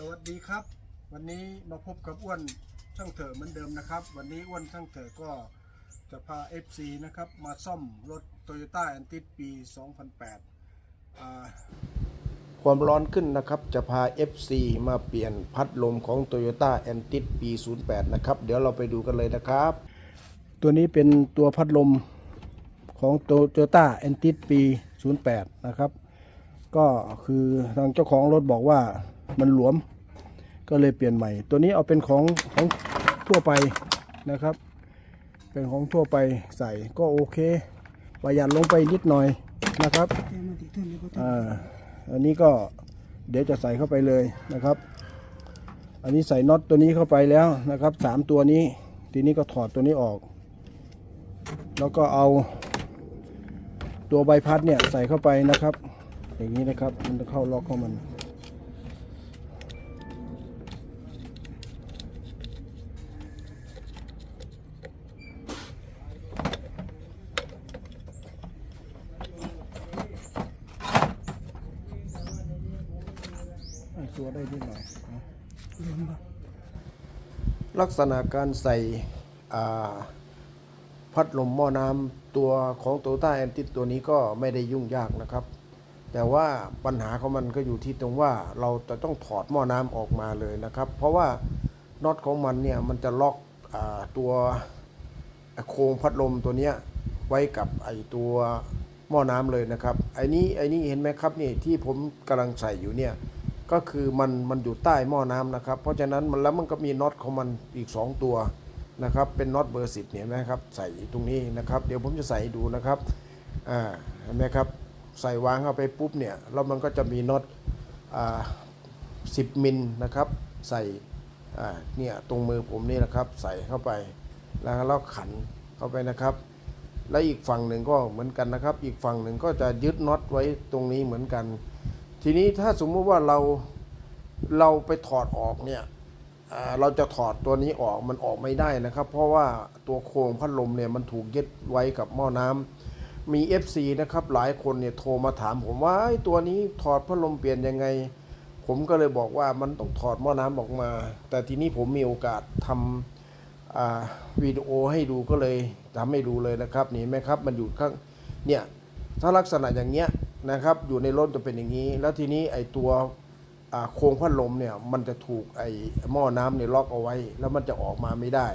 สวัสดีครับ วันนี้มาพบกับอ้วนช่างเถอะเหมือนเดิมนะครับ วันนี้อ้วนช่างเถอะก็จะพา FC นะครับมาซ่อมรถ Toyota a n t i ปี 2008 ความร้อนขึ้นนะครับจะพา FC มาเปลี่ยนพัดลมของ Toyota a n t i ปี 08 นะครับ เดี๋ยวเราไปดูกันเลยนะครับ ตัวนี้เป็นตัวพัดลมของ Toyota a n t i ปี 08 นะครับ ก็คือทางเจ้าของรถบอกว่า มันหลวม ก็เลยเปลี่ยนใหม่ ตัวนี้เอาเป็นของของทั่วไปนะครับ เป็นของทั่วไปใส่ก็โอเคประหยัดลงไปนิดหน่อยนะครับอ่าอันนี้ก็เดี๋ยวจะใส่เข้าไปเลยนะครับ อันนี้ใส่น็อตตัวนี้เข้าไปแล้วนะครับสามตัวนี้ ทีนี้ก็ถอดตัวนี้ออก แล้วก็เอา ตัวใบพัดเนี่ยใส่เข้าไปนะครับ อย่างนี้นะครับ มันจะเข้าล็อกของมัน ตัวได้นิดหน่อยนะลักษณะการใส่พัดลมหม้อน้ำตัวของ Toyota a n t i ตัวนี้ก็ไม่ได้ยุ่งยากนะครับ แต่ว่าปัญหาของมันก็อยู่ที่ตรงว่าเราจะต้องถอดหม้อน้ำออกมาเลยนะครับ เพราะว่าน็อตของมันเนี่ยมันจะล็อกอตัวโครงพัดลมตัวนี้ไว้กับไอตัวหม้อน้ำเลยนะครับไอ้นี้ไอ้นี้เห็นไหมครับนี่ที่ผมกำลังใส่อยู่เนี่ย ก็คือมันมันอยู่ใต้หม้อน้ำนะครับ เพราะฉะนั้นมันแล้วมันก็มีน็อตของมันอีก 2 ตัวนะครับ เป็นน็อตเบอร์สิบเนี่ยนไหมครับ ใส่ตรงนี้นะครับ เดี๋ยวผมจะใส่ดูนะครับอ่าเห็นไหมครับใส่วางเข้าไปปุ๊บเนี่ยแล้วมันก็จะมีน็อตอ่าสิบมิลนะครับ ใส่อ่าเนี่ยตรงมือผมนี่นะครับ ใส่เข้าไปแล้วเราขันเข้าไปนะครับ และอีกฝั่งหนึ่งก็เหมือนกันนะครับ อีกฝั่งหนึ่งก็จะยึดน็อตไว้ตรงนี้เหมือนกัน ทีนี้ถ้าสมมติว่าเราเราไปถอดออกเนี่ยเราจะถอดตัวนี้ออกมันออกไม่ได้นะครับ เพราะว่าตัวโครงพัดลมเนี่ยมันถูกยึดไว้กับหม้อน้ำมี FC นะครับหลายคนเนี่ยโทรมาถามผมว่าไอ้ตัวนี้ถอดพัดลมเปลี่ยนยังไง ผมก็เลยบอกว่ามันต้องถอดหม้อน้ำออกมา แต่ทีนี้ผมมีโอกาสทำวิดีโอให้ดูก็เลยทำให้ดูเลยนะครับนี่ไหมครับมันอยู่ข้างเนี่ยถ้าลักษณะอย่างเงี้ย นะครับ อยู่ในรถจะเป็นอย่างนี้ แล้วทีนี้ไอ้ตัวโครงพัดลมเนี่ยมันจะถูกไอ้หม้อน้ำเนี่ยล็อกเอาไว้ แล้วมันจะออกมาไม่ได้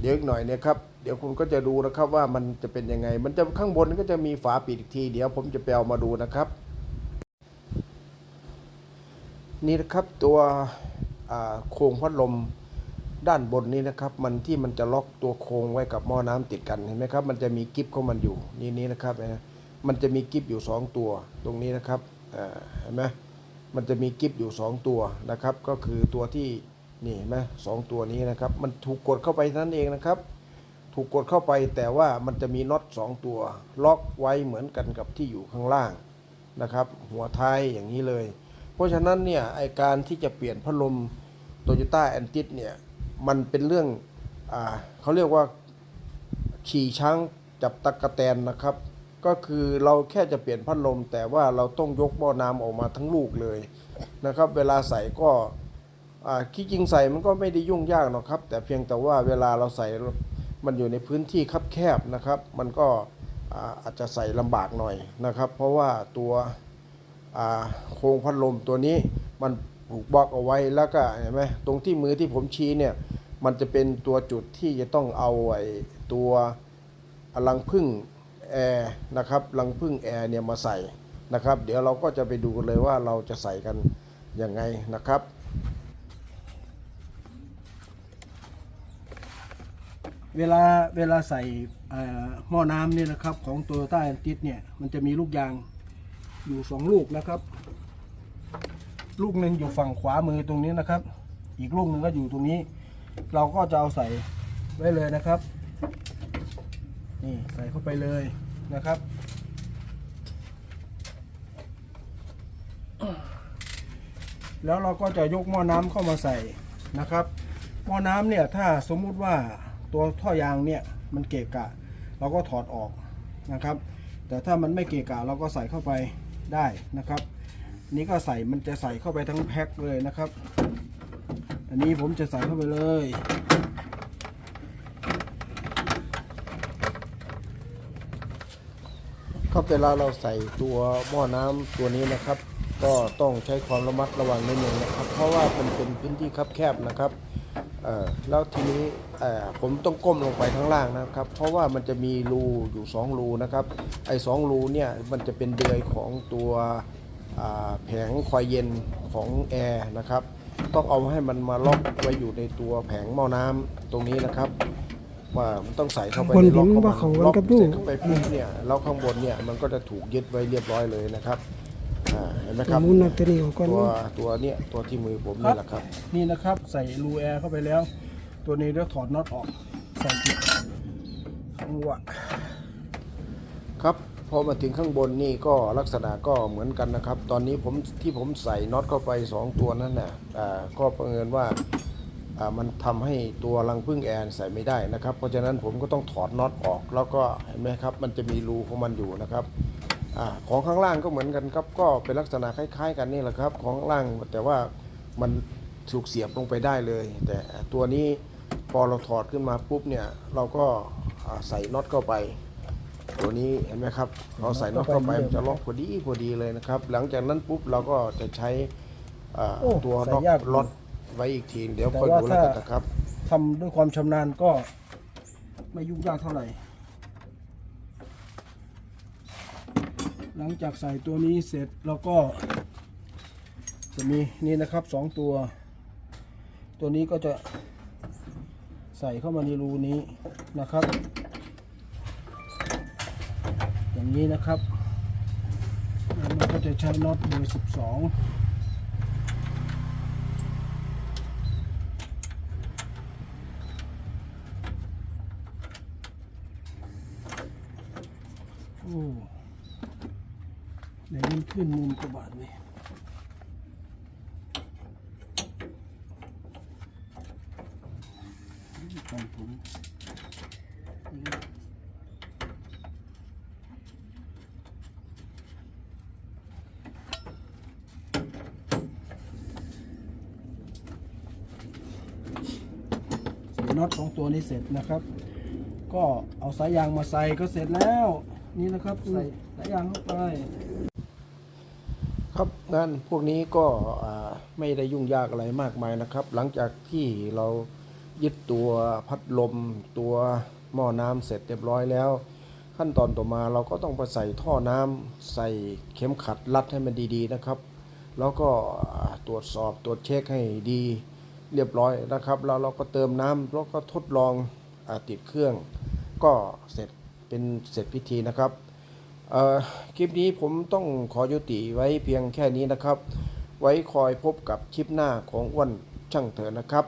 เดี๋ยวอีกหน่อยเนี่ยครับเดี๋ยวคุณก็จะดูนะครับว่ามันจะเป็นยังไง มันจะข้างบนก็จะมีฝาปิดอีกที เดี๋ยวผมจะไปเอามาดูนะครับ นี่นะครับตัวโครงพัดลมด้านบนนี้นะครับ มันที่มันจะล็อกตัวโครงไว้กับหม้อน้ำติดกันเห็นไหมครับ มันจะมีกิฟของมันอยู่นี่นี่นะครับนะ มันจะมีกิฟอยู่สองตัว ตรงนี้นะครับเห็นไหมมันจะมีกิฟอยู่สองตัวนะครับ ก็คือตัวที่นี่เห็นไหมสองตัวนี้นะครับ มันถูกกดเข้าไปเท่านั้นเองนะครับ ถูกกดเข้าไปแต่ว่ามันจะมีน็อตสองตัว ล็อกไว้เหมือนกันกับที่อยู่ข้างล่างนะครับ หัวท้ายอย่างนี้เลย เพราะฉะนั้นเนี่ยไอการที่จะเปลี่ยนพัดลม Toyota a n t i เนี่ยมันเป็นเรื่องอเขาเรียกว่าขี่ช้างจับตะกะแตนนะครับ ก็คือเราแค่จะเปลี่ยนพัดลม แต่ว่าเราต้องยกหม้อน้ำออกมาทั้งลูกเลยนะครับ เวลาใส่ก็อ่าที่จริงใส่มันก็ไม่ได้ยุ่งยากหรอกครับ แต่เพียงแต่ว่าเวลาเราใส่มันอยู่ในพื้นที่คับแคบนะครับ มันก็อาจจะใส่ลำบากหน่อยนะครับ เพราะว่าตัวโครงพัดลมตัวนี้มันผูกบล็อกเอาไว้แล้วก็เห็นไหมตรงที่มือที่ผมชี้เนี่ยมันจะเป็นตัวจุดที่จะต้องเอาไอ้ตัวรังพึ่ง แอร์นะครับรังพึ่งแอร์เนี่ยมาใส่นะครับ เดี๋ยวเราก็จะไปดูกันเลยว่าเราจะใส่กันยังไงนะครับเวลาเวลาใส่หม้อน้ำเนี่ยนะครับของ Toyota a n t i เนี่ยมันจะมีลูกยางอยู่สองลูกนะครับ ลูกหนึ่งอยู่ฝั่งขวามือตรงนี้นะครับ อีกลูกหนึ่งก็อยู่ตรงนี้ เราก็จะเอาใส่ไว้เลยนะครับ นี่ใส่เข้าไปเลย นะครับ แล้วเราก็จะยกหม้อน้ำเข้ามาใส่นะครับหม้อน้ำเนี่ยถ้าสมมุติว่าตัวท่อยางเนี่ยมันเกะกะ เราก็ถอดออกนะครับ แต่ถ้ามันไม่เกะกะเราก็ใส่เข้าไปได้นะครับ นี่ก็ใส่มันจะใส่เข้าไปทั้งแพ็คเลยนะครับ อันนี้ผมจะใส่เข้าไปเลย ครับเวลาเราใส่ตัวหม้อน้ำตัวนี้นะครับ ก็ต้องใช้ความระมัดระวังนิดนึงนะครับ เพราะว่ามันเป็นพื้นที่คับแคบนะครับแล้วทีนี้ผมต้องก้มลงไปข้างล่างนะครับ เพราะว่ามันจะมีรูอยู่สองรูนะครับ ไอ้สองรูเนี่ยมันจะเป็นเดือยของตัวแผงคอยเย็นของแอร์นะครับ ต้องเอาให้มันมาล็อกไว้อยู่ในตัวแผงหม้อน้ำตรงนี้นะครับ ว่ามันต้องใส่เข้าไปคนในล็อกเห็นของว่ามันเขาล็อกกับลูกเสร็จเข้าไปปุ๊บเนี่ยแล้วข้างบนเนี่ยมันก็จะถูกยึดไว้เรียบร้อยเลยนะครับอ่าเห็นไหมครับมุนเอาตัวนี้ออกก่อนตัวตัวเนี้ยตัวที่มือผมนี่แหละครับ นี่นะครับใส่รูแอร์เข้าไปแล้ว ตัวนี้เดี๋ยวถอดน็อตออกใส่จิตข้างวะครับพอมาถึงข้างบนนี่ก็ลักษณะก็เหมือนกันนะครับ ตอนนี้ผมที่ผมใส่น็อตเข้าไป 2 ตัวนั้นน่ะอ่าก็ประเมินว่าอ่า มันทำให้ตัวรังพึ่งแอนใส่ไม่ได้นะครับ เพราะฉะนั้นผมก็ต้องถอดน็อตออก แล้วก็เห็นไหมครับ มันจะมีรูของมันอยู่นะครับอาของข้างล่างก็เหมือนกันครับ ก็เป็นลักษณะคล้าย ๆ กันนี่แหละครับ ของข้างล่างแต่ว่ามันถูกเสียบลงไปได้เลย แต่ตัวนี้พอเราถอดขึ้นมาปุ๊บเนี่ยเราก็อ่าใส่น็อตเข้าไป ตัวนี้เห็นไหมครับเราใส่น็อตเข้าไปมันจะล็อกพอดีพอดีเลยนะครับ หลังจากนั้นปุ๊บเราก็จะใช้อ่าโอ้ตัวใส่น็อตยากอยู่ล็อต ไว้อีกที เดี๋ยวค่อยดูแล้วกันครับ ทำด้วยความชำนาญก็ไม่ยุ่งยากเท่าไหร่ หลังจากใส่ตัวนี้เสร็จแล้วก็ จะมีนี่นะครับสองตัว ตัวนี้ก็จะใส่เข้ามาในรูนี้นะครับ อย่างนี้นะครับมันก็จะใช้น็อตเบอร์สิบสอง ไหนมันขึ้นมุมกระบาดเลยตอนผมใส่น็อตของตัวนี้เสร็จนะครับ ก็เอาสายยางมาใส่ก็เสร็จแล้ว นี่นะครับใส่สายยางเข้าไป ครับงานพวกนี้ก็ไม่ได้ยุ่งยากอะไรมากมายนะครับ หลังจากที่เรายึดตัวพัดลม ตัวหม้อน้ำเสร็จเรียบร้อยแล้ว ขั้นตอนต่อมาเราก็ต้องไปใส่ท่อน้ำใส่เข็มขัดรัดให้มันดีๆนะครับ แล้วก็ตรวจสอบตรวจเช็คให้ดีเรียบร้อยนะครับ แล้วเราก็เติมน้ำแล้วก็ทดลองอติดเครื่อง ก็เสร็จเป็นเสร็จพิธีนะครับ คลิปนี้ผมต้องขอยุติไว้เพียงแค่นี้นะครับ ไว้คอยพบกับคลิปหน้าของอ้วนช่างเถอะนะครับ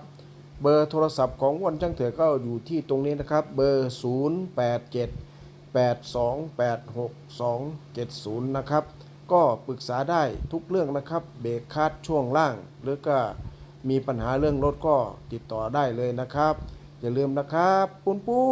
เบอร์โทรศัพท์ของอ้วนช่างเถอะก็อยู่ที่ตรงนี้นะครับ เบอร์ 0 8 7 8 2 8 6 2 7 0 นะครับ ก็ปรึกษาได้ทุกเรื่องนะครับ เบรกคัดช่วงล่าง หรือก็มีปัญหาเรื่องรถก็ติดต่อได้เลยนะครับ อย่าลืมนะครับปุ้นปุ้